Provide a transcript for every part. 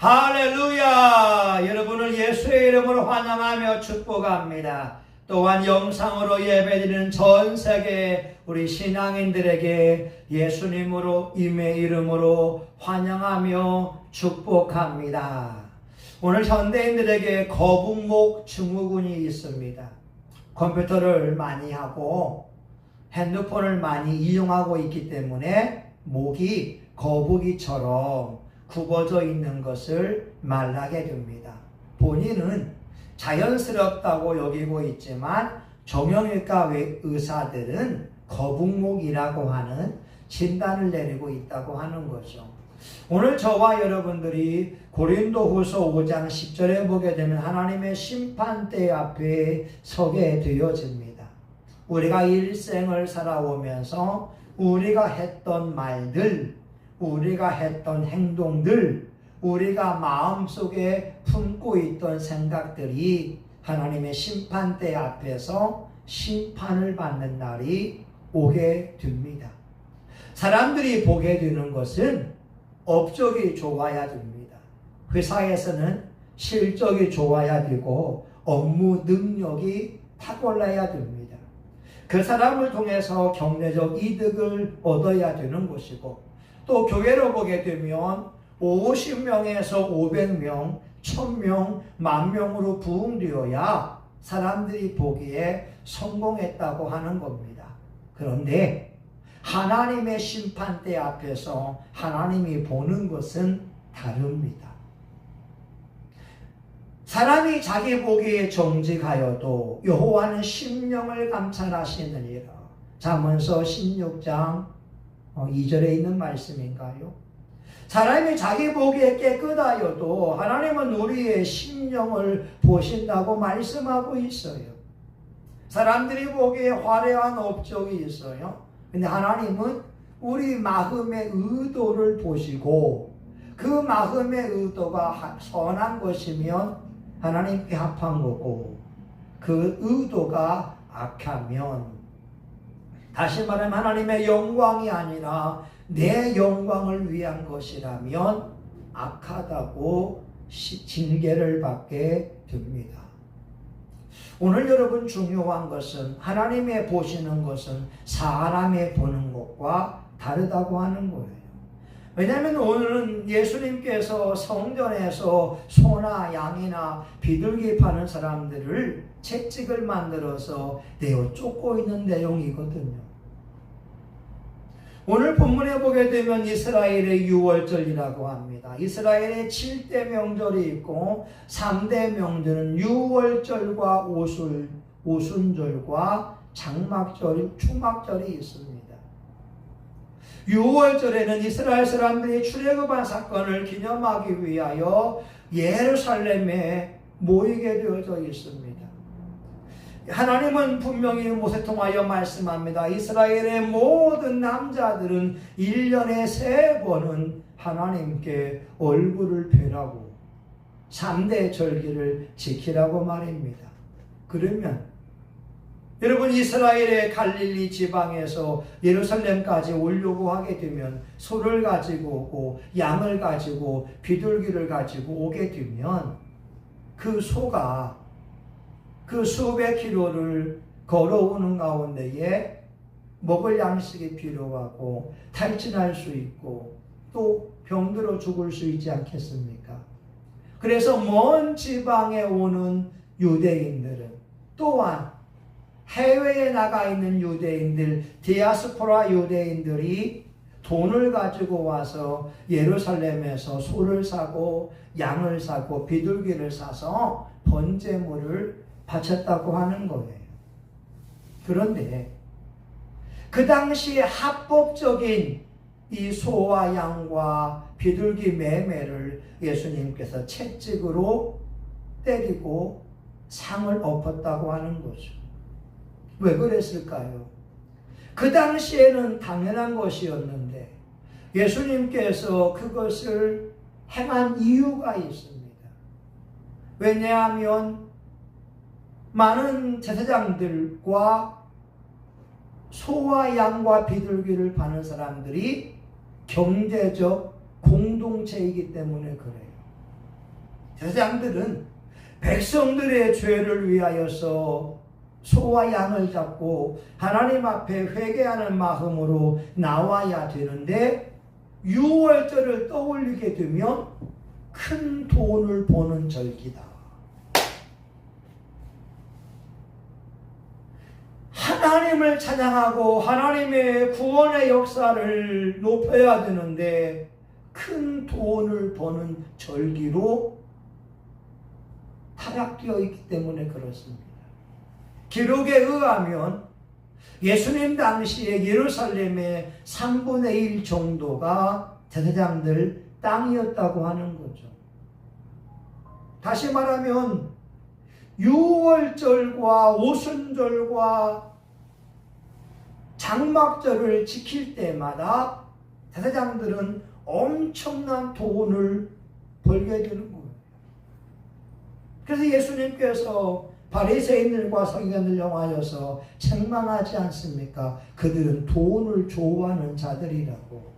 할렐루야! 여러분을 예수의 이름으로 환영하며 축복합니다. 또한 영상으로 예배드리는 전 세계 우리 신앙인들에게 예수님으로 임의 이름으로 환영하며 축복합니다. 오늘 현대인들에게 거북목 증후군이 있습니다. 컴퓨터를 많이 하고 핸드폰을 많이 이용하고 있기 때문에 목이 거북이처럼 굽어져 있는 것을 말하게 됩니다. 본인은 자연스럽다고 여기고 있지만 정형외과 의사들은 거북목이라고 하는 진단을 내리고 있다고 하는 거죠. 오늘 저와 여러분들이 고린도 후서 5장 10절에 보게 되면 하나님의 심판대 앞에 서게 되어집니다. 우리가 일생을 살아오면서 우리가 했던 말들, 우리가 했던 행동들, 우리가 마음속에 품고 있던 생각들이 하나님의 심판대 앞에서 심판을 받는 날이 오게 됩니다. 사람들이 보게 되는 것은 업적이 좋아야 됩니다. 회사에서는 실적이 좋아야 되고 업무 능력이 탁월해야 됩니다. 그 사람을 통해서 경제적 이득을 얻어야 되는 것이고 또 교회로 보게 되면 50명에서 500명, 1000명, 만 명으로 부흥되어야 사람들이 보기에 성공했다고 하는 겁니다. 그런데 하나님의 심판대 앞에서 하나님이 보는 것은 다릅니다. 사람이 자기 보기에 정직하여도 여호와는 심령을 감찰하시느니라. 잠언서 16장 2절에 어, 있는 말씀인가요? 사람이 자기 보기에 깨끗하여도 하나님은 우리의 심령을 보신다고 말씀하고 있어요. 사람들이 보기에 화려한 업적이 있어요. 근데 하나님은 우리 마음의 의도를 보시고 그 마음의 의도가 선한 것이면 하나님께 합한 거고 그 의도가 악하면 다시 말하면 하나님의 영광이 아니라 내 영광을 위한 것이라면 악하다고 징계를 받게 됩니다. 오늘 여러분 중요한 것은 하나님의 보시는 것은 사람의 보는 것과 다르다고 하는 거예요. 왜냐하면 오늘은 예수님께서 성전에서 소나 양이나 비둘기 파는 사람들을 채찍을 만들어서 내어 쫓고 있는 내용이거든요. 오늘 본문에 보게 되면 이스라엘의 6월절이라고 합니다. 이스라엘의 7대 명절이 있고 3대 명절은 6월절과 오술, 오순절과 장막절, 추막절이 있습니다. 6월절에는 이스라엘 사람들이 출애굽한 사건을 기념하기 위하여 예루살렘에 모이게 되어져 있습니다. 하나님은 분명히 모세 통하여 말씀합니다. 이스라엘의 모든 남자들은 1년에 세 번은 하나님께 얼굴을 뵈라고 3대 절기를 지키라고 말입니다. 그러면 여러분 이스라엘의 갈릴리 지방에서 예루살렘까지 오려고 하게 되면 소를 가지고 오고 양을 가지고 비둘기를 가지고 오게 되면 그 소가 그 수백 킬로를 걸어오는 가운데에 먹을 양식이 필요하고 탈진할 수 있고 또 병들어 죽을 수 있지 않겠습니까? 그래서 먼 지방에 오는 유대인들은 또한 해외에 나가 있는 유대인들, 디아스포라 유대인들이 돈을 가지고 와서 예루살렘에서 소를 사고 양을 사고 비둘기를 사서 번제물을 바쳤다고 하는 거예요. 그런데 그 당시에 합법적인 이 소와 양과 비둘기 매매를 예수님께서 채찍으로 때리고 상을 엎었다고 하는 거죠. 왜 그랬을까요? 그 당시에는 당연한 것이었는데 예수님께서 그것을 행한 이유가 있습니다. 왜냐하면 많은 제사장들과 소와 양과 비둘기를 파는 사람들이 경제적 공동체이기 때문에 그래요. 제사장들은 백성들의 죄를 위하여서 소와 양을 잡고 하나님 앞에 회개하는 마음으로 나와야 되는데 유월절을 떠올리게 되면 큰 돈을 버는 절기다. 하나님을 찬양하고 하나님의 구원의 역사를 높여야 되는데 큰 돈을 버는 절기로 타락되어 있기 때문에 그렇습니다. 기록에 의하면 예수님 당시에 예루살렘의 3분의 1 정도가 제사장들 땅이었다고 하는 거죠. 다시 말하면 유월절과 오순절과 장막절을 지킬 때마다 제사장들은 엄청난 돈을 벌게 되는 거예요. 그래서 예수님께서 바리새인들과 서기관들 영하여서 책망하지 않습니까? 그들은 돈을 좋아하는 자들이라고.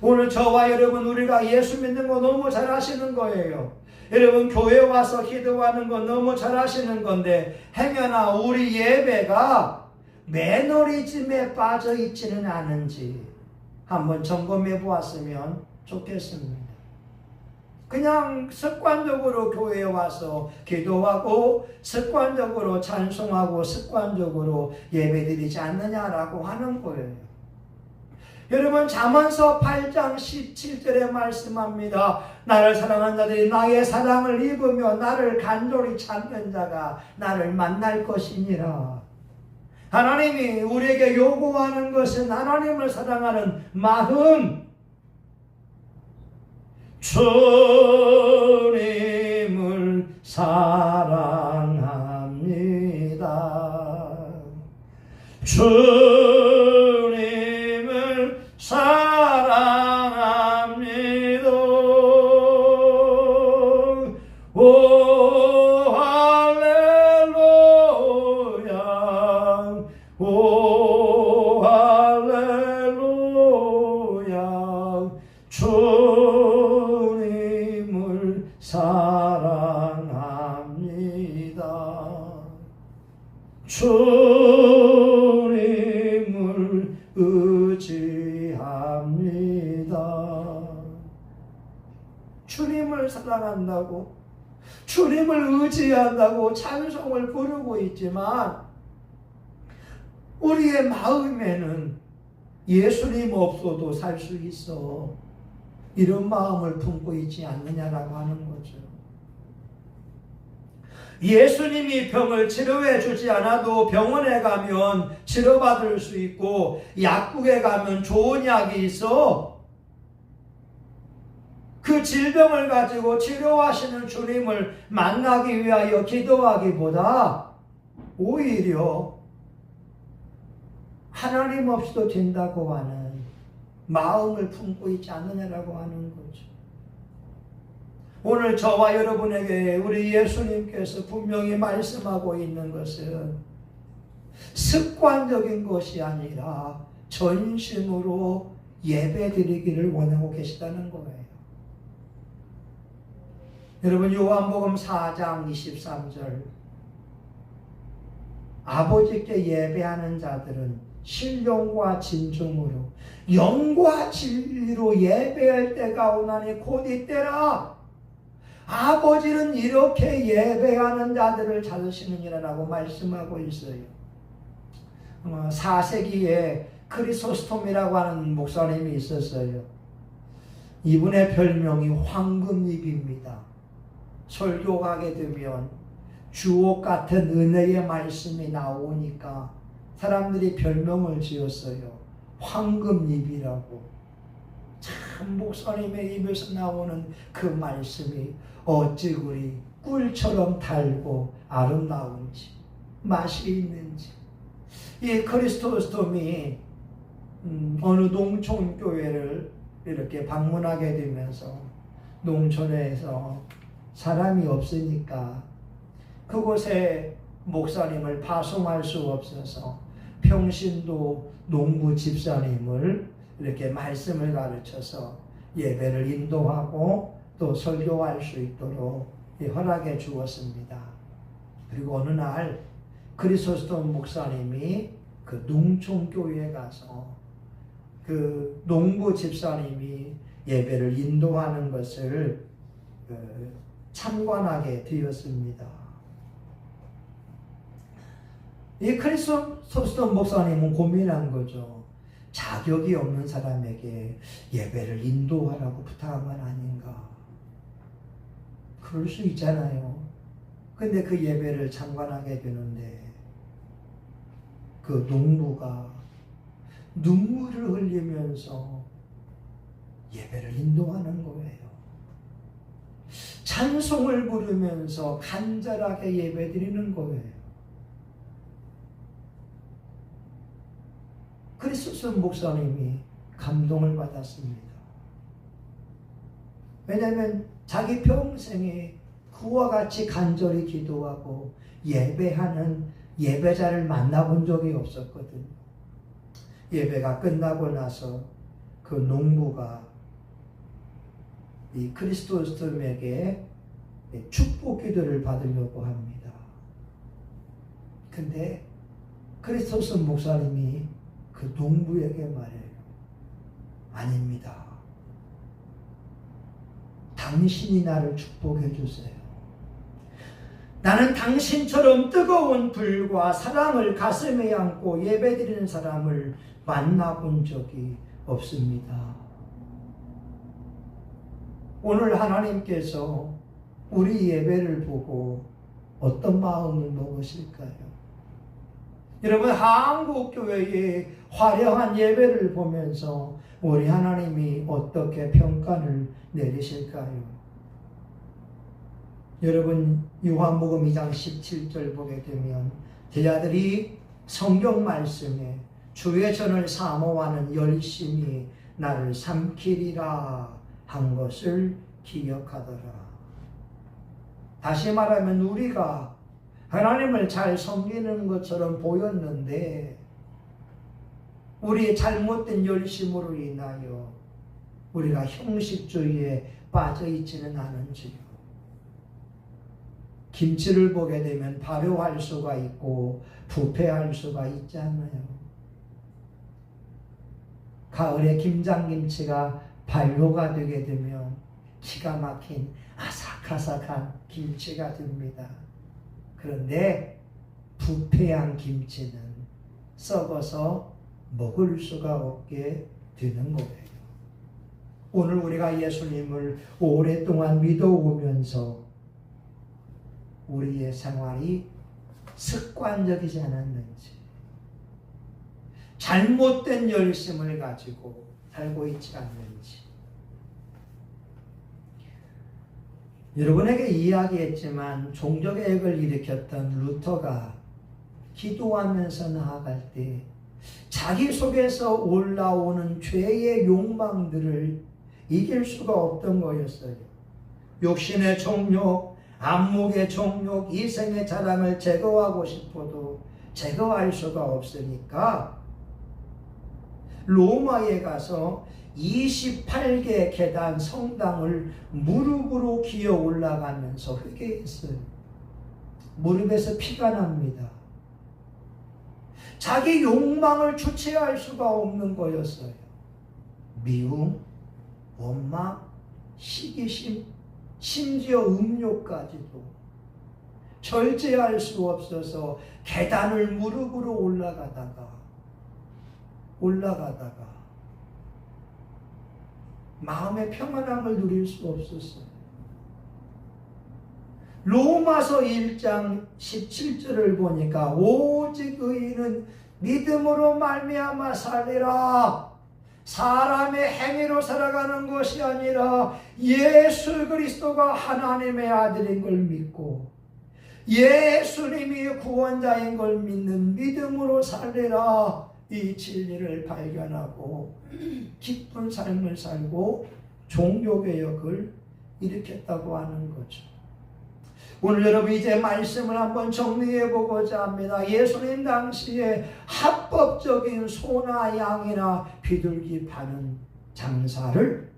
오늘 저와 여러분 우리가 예수 믿는 거 너무 잘 아시는 거예요. 여러분 교회 와서 기도하는 거 너무 잘 아시는 건데 행여나 우리 예배가 매너리즘에 빠져 있지는 않은지 한번 점검해 보았으면 좋겠습니다. 그냥 습관적으로 교회에 와서 기도하고 습관적으로 찬송하고 습관적으로 예배드리지 않느냐라고 하는 거예요. 여러분 잠언서 8장 17절에 말씀합니다. 나를 사랑하는 자들이 나의 사랑을 입으며 나를 간절히 찾는 자가 나를 만날 것이니라. 하나님이 우리에게 요구하는 것은 하나님을 사랑하는 마음, 주님을 사랑합니다. 주 의지한다고 찬송을 부르고 있지만, 우리의 마음에는 예수님 없어도 살 수 있어. 이런 마음을 품고 있지 않느냐라고 하는 거죠. 예수님이 병을 치료해 주지 않아도 병원에 가면 치료받을 수 있고 약국에 가면 좋은 약이 있어. 그 질병을 가지고 치료하시는 주님을 만나기 위하여 기도하기보다 오히려 하나님 없이도 된다고 하는 마음을 품고 있지 않느냐라고 하는 거죠. 오늘 저와 여러분에게 우리 예수님께서 분명히 말씀하고 있는 것은 습관적인 것이 아니라 전심으로 예배 드리기를 원하고 계시다는 거예요. 여러분 요한복음 4장 23절 아버지께 예배하는 자들은 신령과 진정으로 영과 진리로 예배할 때가 오나니 곧 이때라 아버지는 이렇게 예배하는 자들을 찾으시느니라고 말씀하고 있어요. 어, 4세기에 크리소스톰이라고 하는 목사님이 있었어요. 이분의 별명이 황금잎입니다. 설교 가게 되면 주옥 같은 은혜의 말씀이 나오니까 사람들이 별명을 지었어요. 황금잎이라고. 참 목사님의 입에서 나오는 그 말씀이 어찌 그리 꿀처럼 달고 아름다운지 맛이 있는지 이 크리스토스톰이 음, 어느 농촌 교회를 이렇게 방문하게 되면서 농촌에서 사람이 없으니까 그곳에 목사님을 파송할 수 없어서 평신도 농부 집사님을 이렇게 말씀을 가르쳐서 예배를 인도하고 또 설교할 수 있도록 허락해 주었습니다. 그리고 어느 날 크리소스톤 목사님이 그 농촌교회에 가서 그 농부 집사님이 예배를 인도하는 것을 그 참관하게 되었습니다. 이 크리스토스톤 목사님은 고민한 거죠. 자격이 없는 사람에게 예배를 인도하라고 부탁한 건 아닌가. 그럴 수 있잖아요. 근데 그 예배를 참관하게 되는데 그 농부가 눈물을 흘리면서 예배를 인도하는 거예요. 찬송을 부르면서 간절하게 예배 드리는 거예요. 크리스토스 목사님이 감동을 받았습니다. 왜냐하면 자기 평생에 그와 같이 간절히 기도하고 예배하는 예배자를 만나본 적이 없었거든요. 예배가 끝나고 나서 그 농부가 이 크리스토스에게 축복 기도를 받으려고 합니다. 근데 크리스토스 목사님이 그 농부에게 말해요. 아닙니다. 당신이 나를 축복해 주세요. 나는 당신처럼 뜨거운 불과 사랑을 가슴에 안고 예배드리는 사람을 만나본 적이 없습니다. 오늘 하나님께서 우리 예배를 보고 어떤 마음을 먹으실까요? 여러분 한국 교회의 화려한 예배를 보면서 우리 하나님이 어떻게 평가를 내리실까요? 여러분 요한복음 2장 17절 보게 되면 제자들이 성경 말씀에 주의 전을 사모하는 열심히 나를 삼키리라 한 것을 기억하더라. 다시 말하면 우리가 하나님을 잘 섬기는 것처럼 보였는데 우리의 잘못된 열심으로 인하여 우리가 형식주의에 빠져 있지는 않은지요. 김치를 보게 되면 발효할 수가 있고 부패할 수가 있잖아요. 가을에 김장김치가 발효가 되게 되면 기가 막힌 아삭아삭한 김치가 됩니다. 그런데 부패한 김치는 썩어서 먹을 수가 없게 되는 거예요. 오늘 우리가 예수님을 오랫동안 믿어오면서 우리의 생활이 습관적이지 않았는지, 잘못된 열심을 가지고 살고 있지 않는지, 여러분에게 이야기했지만 종교개혁을 일으켰던 루터가 기도하면서 나아갈 때 자기 속에서 올라오는 죄의 욕망들을 이길 수가 없던 거였어요. 욕심의 종욕, 안목의 종욕, 이생의 자랑을 제거하고 싶어도 제거할 수가 없으니까 로마에 가서 28개 계단 성당을 무릎으로 기어 올라가면서 회개했어요. 무릎에서 피가 납니다. 자기 욕망을 주체할 수가 없는 거였어요. 미움, 원망, 시기심, 심지어 음욕까지도 절제할 수 없어서 계단을 무릎으로 올라가다가 올라가다가 마음의 평안함을 누릴 수 없었어요. 로마서 1장 17절을 보니까 오직 의인은 믿음으로 말미암아 살리라. 사람의 행위로 살아가는 것이 아니라 예수 그리스도가 하나님의 아들인 걸 믿고 예수님이 구원자인 걸 믿는 믿음으로 살리라. 이 진리를 발견하고 기쁜 삶을 살고 종교개혁을 일으켰다고 하는 거죠. 오늘 여러분 이제 말씀을 한번 정리해 보고자 합니다. 예수님 당시에 합법적인 소나 양이나 비둘기 파는 장사를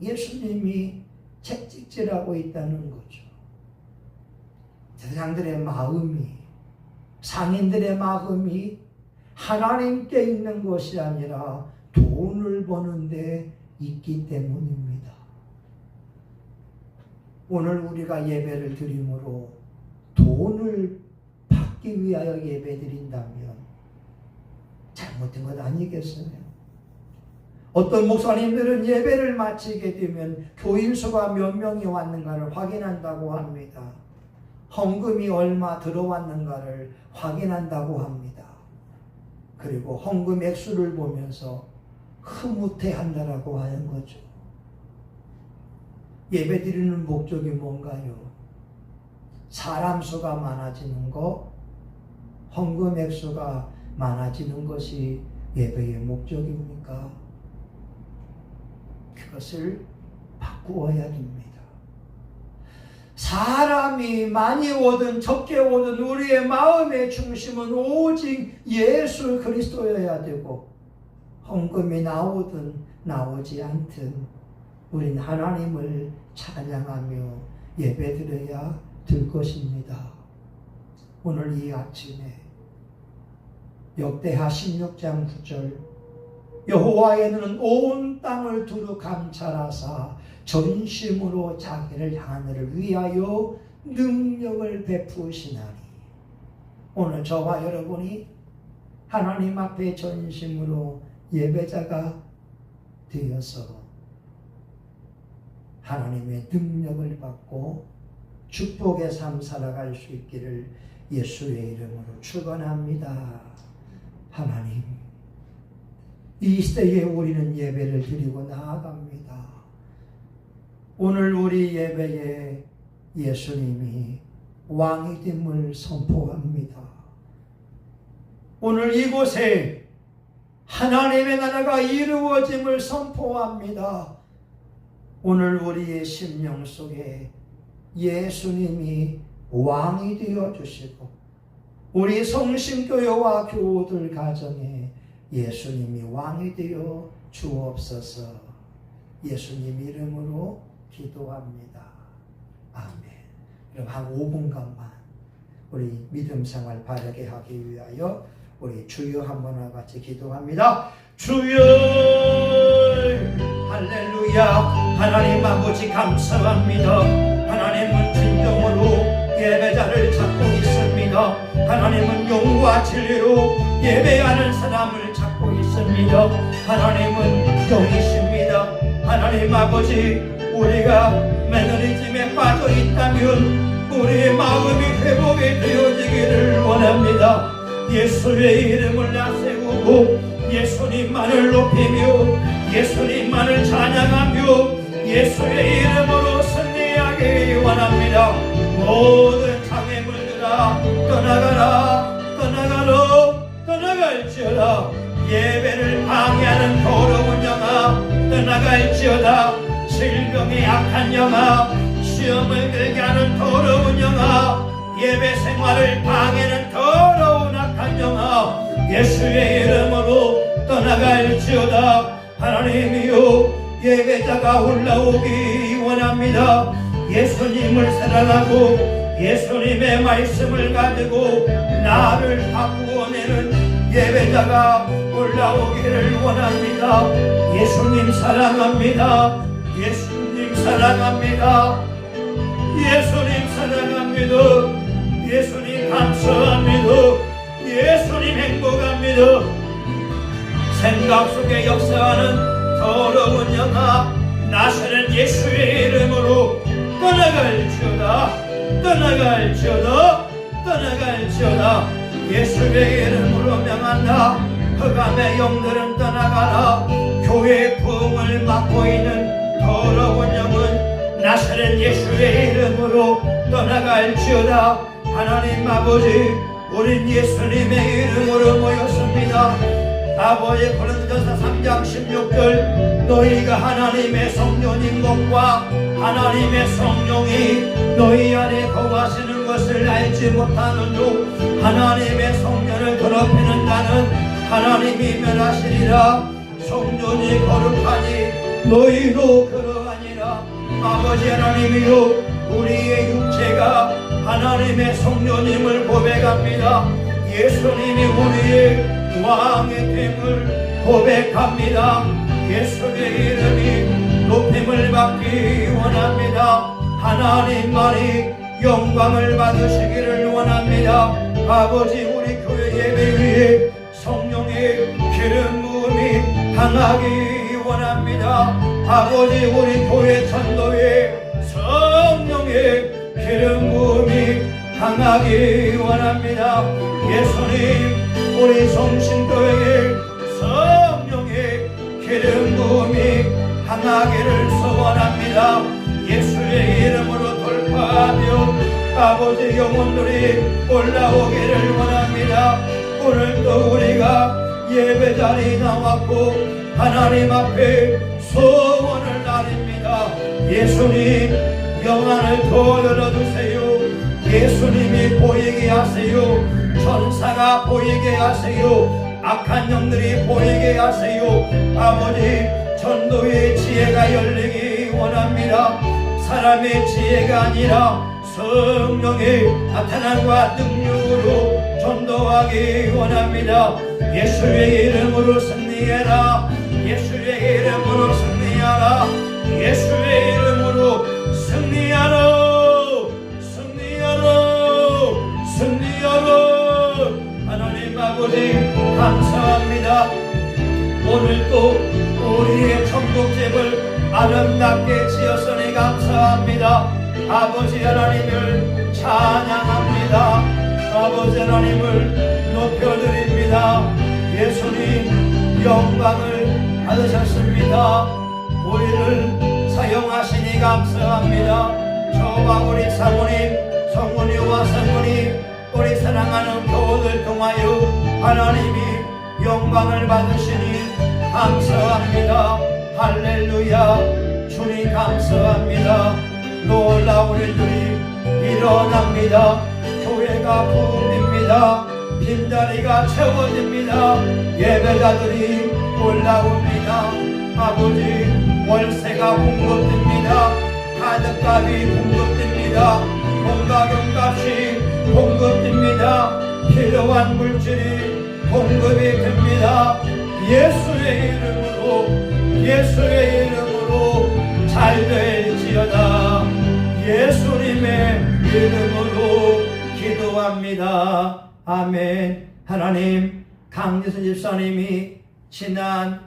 예수님이 채찍질하고 있다는 거죠. 세상들의 마음이 상인들의 마음이 하나님께 있는 것이 아니라 돈을 버는데 있기 때문입니다. 오늘 우리가 예배를 드림으로 돈을 받기 위하여 예배 드린다면 잘못된 것 아니겠어요? 어떤 목사님들은 예배를 마치게 되면 교인 수가 몇 명이 왔는가를 확인한다고 합니다. 헌금이 얼마 들어왔는가를 확인한다고 합니다. 그리고 헌금 액수를 보면서 흐뭇해 한다라고 하는 거죠. 예배 드리는 목적이 뭔가요? 사람 수가 많아지는 거, 헌금 액수가 많아지는 것이 예배의 목적입니까? 그것을 바꾸어야 됩니다. 사람이 많이 오든 적게 오든 우리의 마음의 중심은 오직 예수 그리스도여야 되고 헌금이 나오든 나오지 않든 우린 하나님을 찬양하며 예배드려야 될 것입니다. 오늘 이 아침에 역대하 16장 9절 여호와의 는온 땅을 두루 감찰하사 전심으로 자기를 향하를 위하여 능력을 베푸시나니 오늘 저와 여러분이 하나님 앞에 전심으로 예배자가 되어서 하나님의 능력을 받고 축복의 삶 살아갈 수 있기를 예수의 이름으로 축원합니다. 하나님 이 시대에 우리는 예배를 드리고 나아갑니다. 오늘 우리 예배에 예수님이 왕이 됨을 선포합니다. 오늘 이곳에 하나님의 나라가 이루어짐을 선포합니다. 오늘 우리의 심령 속에 예수님이 왕이 되어 주시고 우리 성심교회와 교우들 가정에 예수님이 왕이 되어 주옵소서 예수님 이름으로 기도합니다. 아멘. 그럼 한 5분간만 우리 믿음 생활 바르게 하기 위하여 우리 주여 한번 같이 기도합니다. 주여 할렐루야 하나님 아버지 감사합니다. 하나님은 진정으로 예배자를 찾고 있습니다. 하나님은 용과 진리로 예배하는 사람을 찾고 있습니다. 하나님은 영이십니다. 하나님 아버지 우리가 매너리즘에 빠져 있다면 우리의 마음이 회복이 되어지기를 원합니다. 예수의 이름을 나세우고 예수님만을 높이며 예수님만을 찬양하며 예수의 이름으로 승리하기 원합니다. 모든 장애물들아 떠나가라 떠나가라 떠나갈지어다 예배를 방해하는 더러운 영아 떠나갈지어다. 질병의 악한 영아 시험을 들게 하는 더러운 영아 예배 생활을 방해하는 더러운 악한 영아 예수의 이름으로 떠나갈지어다. 하나님이요 예배자가 올라오기 원합니다. 예수님을 사랑하고 예수님의 말씀을 가지고 나를 바꾸어내는 예배자가 올라오기를 원합니다. 예수님 사랑합니다. 예수님 사랑합니다. 예수님 사랑합니다. 예수님 감사합니다. 예수님 행복합니다. 생각 속에 역사하는 더러운 영아 나사는 예수의 이름으로 떠나갈지어다 떠나갈지어다 떠나갈지어다 예수의 이름으로 명한다. 흑암의 영들은 떠나가라. 교회의 부흥을 맡고 있는 더러운 영은 나사는 예수의 이름으로 떠나갈지어다. 하나님 아버지 우린 예수님의 이름으로 모였습니다 아버지 고린도전서 3장 16절 너희가 하나님의 성령인 것과 하나님의 성령이 너희 안에 거하시는 것을 알지 못하는 중 하나님의 성령을 더럽히는 자는 하나님이 멸하시리라. 성령이 거룩하니 너희도 그러하니라 아버지 하나님이요 우리의 육체가 하나님의 성령님을 고백합니다. 예수님이 우리의 왕의 됨을 고백합니다. 예수의 이름이 높임을 받기 원합니다. 하나님만이 영광을 받으시기를 원합니다. 아버지 우리 교회 예배 위에 성령의 기름 부음이 강하기 원합니다. 아버지 우리 교회 전도에 성령의 기름 부음이 강하기 원합니다. 예수님 우리 성신교회에 성령의 기름 부음이 강하기를 소원합니다. 예수의 이름으로 돌파하며 아버지 영혼들이 올라오기를 원합니다. 오늘도 우리가 예배 자리에 나왔고 하나님 앞에 소원을 나립니다. 예수님 영안을 더 열어주세요. 예수님이 보이게 하세요 천사가 보이게 하세요. 악한 영들이 보이게 하세요. 아버지 전도의 지혜가 열리기 원합니다. 사람의 지혜가 아니라 성령의 나타남과 능력으로 전도하기 원합니다. 예수의 이름으로 승리해라. 예수의 이름으로 승리하라. 예수의 아버지 감사합니다. 오늘도 우리의 천국집을 아름답게 지었으니 감사합니다. 아버지 하나님을 찬양합니다. 아버지 하나님을 높여드립니다. 예수님 영광을 받으셨습니다. 우리를 사용하시니 감사합니다. 저와 우리 사모님 성원이와 성원이 우리 사랑하는 교우들 통하여 하나님이 영광을 받으시니 감사합니다. 할렐루야. 주님 감사합니다. 놀라운 일들이 일어납니다. 교회가 부흥됩니다. 빈자리가 채워집니다. 예배자들이 올라옵니다. 아버지 월세가 공급됩니다. 가득값이 공급됩니다. 공가경값이 공급됩니다. 필요한 물질이 공급이 됩니다. 예수의 이름으로 예수의 이름으로 잘 될지어다. 예수님의 이름으로 기도합니다. 아멘. 하나님 강예수 집사님이 지난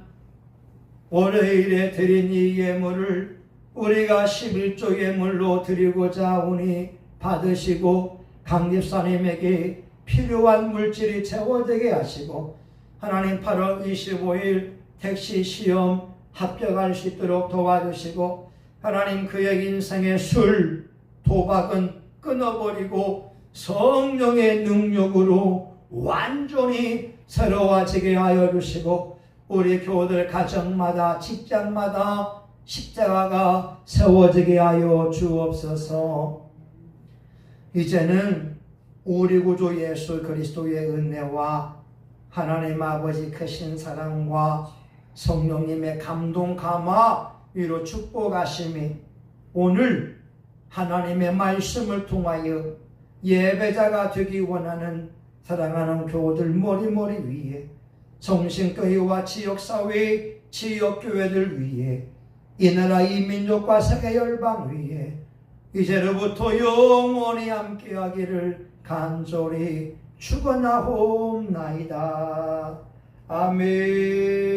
월요일에 드린 이 예물을 우리가 11조 예물로 드리고자 오니 받으시고 강 집사님에게 필요한 물질이 채워지게 하시고 하나님 8월 25일 택시 시험 합격할 수 있도록 도와주시고 하나님 그의 인생의 술, 도박은 끊어버리고 성령의 능력으로 완전히 새로워지게 하여 주시고 우리 교들 가정마다 직장마다 십자가가 세워지게 하여 주옵소서. 이제는 우리 구주 예수 그리스도의 은혜와 하나님 아버지 크신 사랑과 성령님의 감동 감화 위로 축복하심이 오늘 하나님의 말씀을 통하여 예배자가 되기 원하는 사랑하는 교우들 머리머리 위에 정신교회와 지역사회 지역교회들 위에 이 나라 이 민족과 세계 열방 위에 이제로부터 영원히 함께하기를 간절히 축원하옵나이다. 아멘.